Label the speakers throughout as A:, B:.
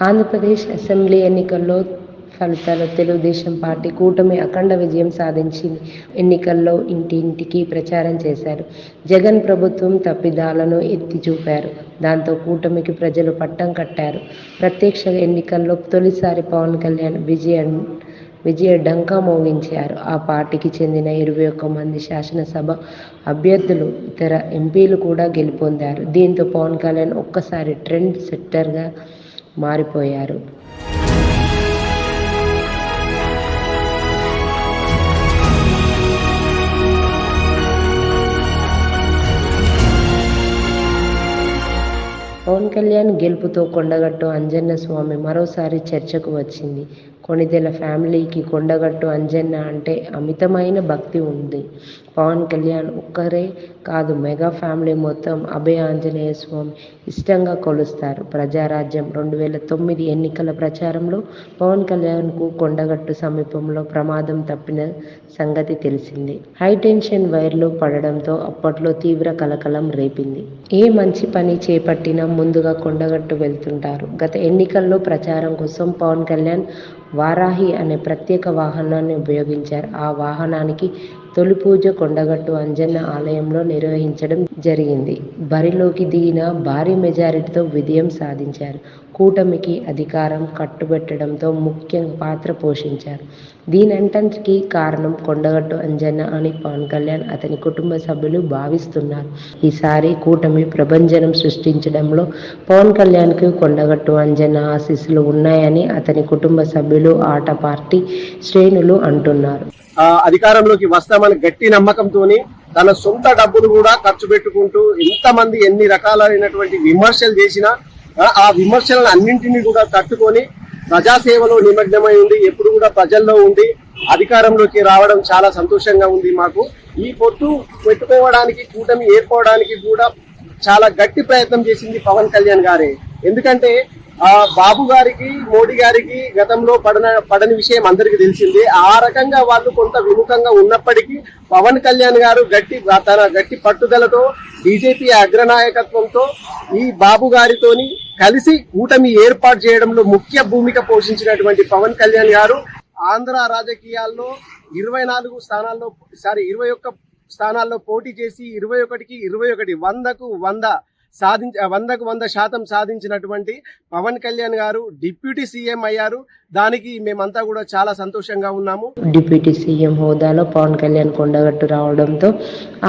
A: Andhra Pradesh assembly ఎన్నికల్లో ఫలితాలు Telugu Desam party కూటమి అఖండ విజయం సాధించింది. ఎన్నికల్లో ఇంటింటికి ప్రచారం చేశారు. జగన్ ప్రభుత్వం తప్పిదాలను ఎత్తి చూపారు దాంతో కూటమికి ప్రజలు పట్టం కట్టారు. ప్రత్యక్ష ఎన్నికల్లో తొలిసారి పవన్ కళ్యాణ్ విజయం విజయ డంకా మోగించారు. ఆ పార్టీకి చెందిన ఇరవై ఒక్క మంది శాసనసభ అభ్యర్థులు ఇతర ఎంపీలు కూడా గెలుపొందారు. దీంతో పవన్ కళ్యాణ్ ఒక్కసారి ట్రెండ్ సెట్టర్గా మారిపోయారు. పవన్ కళ్యాణ్ గెలుపుతో కొండగట్టు అంజన్న స్వామి మరోసారి చర్చకు వచ్చింది. కొణిదెల ఫ్యామిలీకి కొండగట్టు అంజన్న అంటే అమితమైన భక్తి ఉంది. పవన్ కళ్యాణ్ ఒక్కరే కాదు మెగా ఫ్యామిలీ మొత్తం అభయ ఆంజనేయ స్వామి ఇష్టంగా కొలుస్తారు. ప్రజారాజ్యం రెండు వేల తొమ్మిది ఎన్నికల ప్రచారంలో పవన్ కళ్యాణ్కు కొండగట్టు సమీపంలో ప్రమాదం తప్పిన సంగతి తెలిసింది. హైటెన్షన్ వైర్లు పడడంతో అప్పట్లో తీవ్ర కలకలం రేపింది. ఏ మంచి పని చేపట్టినా ముందుగా కొండగట్టు వెళ్తుంటారు. గత ఎన్నికల్లో ప్రచారం కోసం పవన్ కళ్యాణ్ వారాహి అనే ప్రత్యేక వాహనాన్ని ఉపయోగించారు. ఆ వాహనానికి తొలి పూజ కొండగట్టు అంజన్న ఆలయంలో నిర్వహించడం జరిగింది. బరిలోకి దిగిన భారీ మెజారిటీతో విజయం సాధించారు. కూటమికి అధికారం కట్టుబెట్టడంతో ముఖ్య పాత్ర పోషించారు. దీనంతటికీ కారణం కొండగట్టు అంజన్న అని పవన్ కళ్యాణ్ అతని కుటుంబ సభ్యులు భావిస్తున్నారు. ఈసారి కూటమి ప్రభంజనం సృష్టించడంలో పవన్ కళ్యాణ్కి కొండగట్టు అంజన్న ఆశీస్సులు ఉన్నాయని అతని కుటుంబ సభ్యులు ఆట పార్టీ శ్రేణులు అంటున్నారు.
B: ఆ, అధికారంలోకి వస్తామని గట్టి నమ్మకంతో తన సొంత డబ్బులు కూడా ఖర్చు పెట్టుకుంటూ ఎంతమంది ఎన్ని రకాలైనటువంటి విమర్శలు చేసినా ఆ, విమర్శలను అన్నింటినీ కూడా తట్టుకొని ప్రజాసేవలో నిమగ్నమై ఉంది ఎప్పుడు కూడా ప్రజల్లో ఉండి అధికారంలోకి రావడం చాలా సంతోషంగా ఉంది మాకు. ఈ పొత్తు పెట్టుకోవడానికి కూటమి ఏర్పడడానికి కూడా చాలా గట్టి ప్రయత్నం చేసింది పవన్ కళ్యాణ్ గారే. ఎందుకంటే బాబు గారికి మోడీ గారికి గతంలో పడన పడని విషయం అందరికీ తెలిసిందే. ఆ రకంగా వాళ్ళు కొంత విముఖంగా ఉన్నప్పటికీ పవన్ కళ్యాణ్ గారు గట్టి తన గట్టి పట్టుదలతో బీజేపీ అగ్రనాయకత్వంతో ఈ బాబు గారితోని కలిసి కూటమి ఏర్పాటు చేయడంలో ముఖ్య భూమిక పోషించినటువంటి పవన్ కళ్యాణ్ గారు ఆంధ్ర రాజకీయాల్లో ఇరవై నాలుగు స్థానాల్లో సారీ ఇరవై ఒక్క స్థానాల్లో పోటీ చేసి ఇరవై ఒకటికి ఇరవై ఒకటి వందకు వంద సాధించ వందకు వంద శాతం సాధించినటువంటి పవన్ కళ్యాణ్ గారు డిప్యూటీ సీఎం అయ్యారు. దానికి మేమంతా కూడా చాలా సంతోషంగా ఉన్నాము.
A: డిప్యూటీ సీఎం హోదాలో పవన్ కళ్యాణ్ కొండగట్టు రావడంతో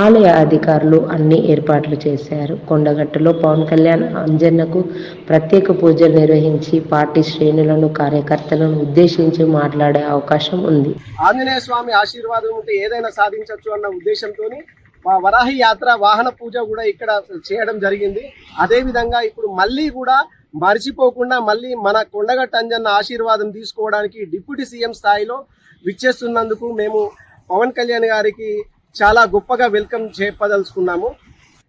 A: ఆలయ అధికారులు అన్ని ఏర్పాట్లు చేశారు. కొండగట్టులో పవన్ కళ్యాణ్ అంజన్నకు ప్రత్యేక పూజలు నిర్వహించి పార్టీ శ్రేణులను కార్యకర్తలను ఉద్దేశించి మాట్లాడే అవకాశం ఉంది.
B: ఆంజనేయ స్వామి ఆశీర్వాదం ఉంటే ఏదైనా సాధించవచ్చు అన్న ఉద్దేశంతో వరాహి యాత్ర వాహన పూజ కూడా ఇక్కడ చేయడం జరిగింది. అదేవిధంగా ఇప్పుడు మళ్ళీ కూడా మర్చిపోకుండా మళ్ళీ మన కొండగట్టు అంజన్న ఆశీర్వాదం తీసుకోవడానికి డిప్యూటీ సీఎం స్థాయిలో విచ్చేస్తున్నందుకు మేము పవన్ కళ్యాణ్ గారికి చాలా గొప్పగా వెల్కమ్ చెప్పదలుచుకున్నాము.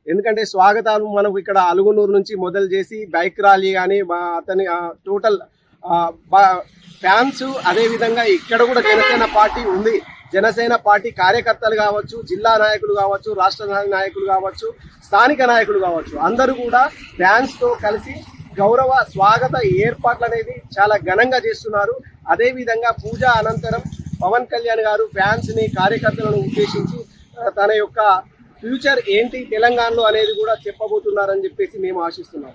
B: ఎందుకంటే స్వాగతాలు మనకు ఇక్కడ అలుగునూరు నుంచి మొదలు చేసి బైక్ ర్యాలీ కానీ అతని టోటల్ ఫ్యాన్స్ అదేవిధంగా ఇక్కడ కూడా జనసేన పార్టీ ఉంది. జనసేన పార్టీ కార్యకర్తలు కావచ్చు జిల్లా నాయకులు కావచ్చు రాష్ట్ర నాయకులు కావచ్చు స్థానిక నాయకులు కావచ్చు అందరూ కూడా ఫ్యాన్స్తో కలిసి గౌరవ స్వాగత ఏర్పాట్లు అనేది చాలా ఘనంగా చేస్తున్నారు. అదేవిధంగా పూజ అనంతరం పవన్ కళ్యాణ్ గారు ఫ్యాన్స్ని కార్యకర్తలను ఉద్దేశించి తన యొక్క ఫ్యూచర్ ఏంటి తెలంగాణలో అనేది కూడా చెప్పబోతున్నారని చెప్పేసి మేము ఆశిస్తున్నాం.